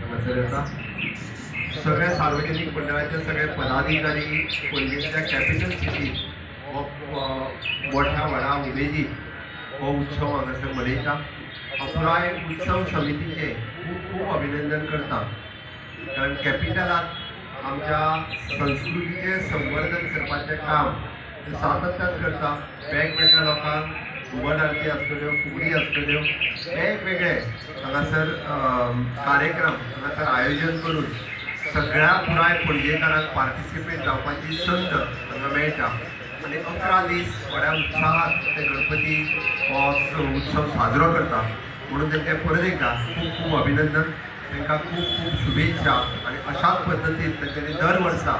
येता सगळ्या सार्वजनिक मंडळाचे सगळे पदाधिकारी पणजेच्या कॅपिटल सिटी हो मोठ्या व्हडा उमेदी हो उत्सव हांगासर मनयता पुराय उत्सव समितीचे खूब खूब अभिनंदन करता. कारण कॅपिटलात आमच्या संस्कृतीचे संवर्धन करपाचें काम ते सातत्यान करता. वेगवेगळ्या लोकांक घुमट असू आसतल्यो फुगडी आसतल्यो वेगवेगळे. हांगासर कार्यक्रम हांगासर आयोजन करून सगळ्या पुराय पणजेकारांक पार्टिसिपेट जावपाची संद हांगा मेळटा आनी अकरा दीस व्हड्या उत्साहात ते गणपती हो उत्सव साजरो करता म्हणून तेंचे परत एकदा खूब खूब अभिनंदन. तांकां खूब खूब शुभेच्छा. आनी अशाच पद्दतीन तेंच्यांनी दर वर्सा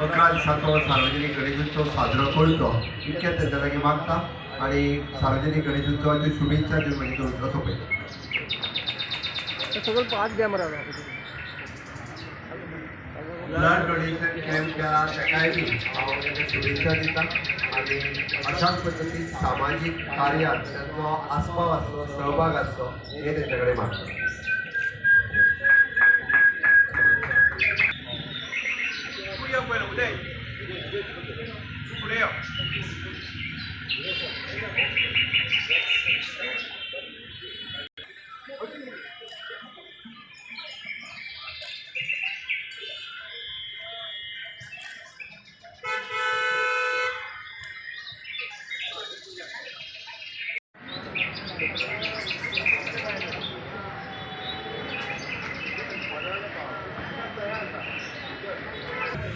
अकरा दिसांचो सार्वजनीक गणेशोत्सव साजरो करचो इतकें तेंच्या लागीं मागता. आनी सार्वजनीक गणेशोत्सवाच्यो शुभेच्छा म्हजी कविता सोंपयता सगळं पाच द्या मरा ब्लड डोनेशन कॅम्प केला ताकाय बी हांव तेका शुभेच्छा दिता आनी अशाच पद्दतीन सामाजीक कार्यात तांचो आस्पाव आसलो सहभाग आसलो हे तेंच्या कडेन मागता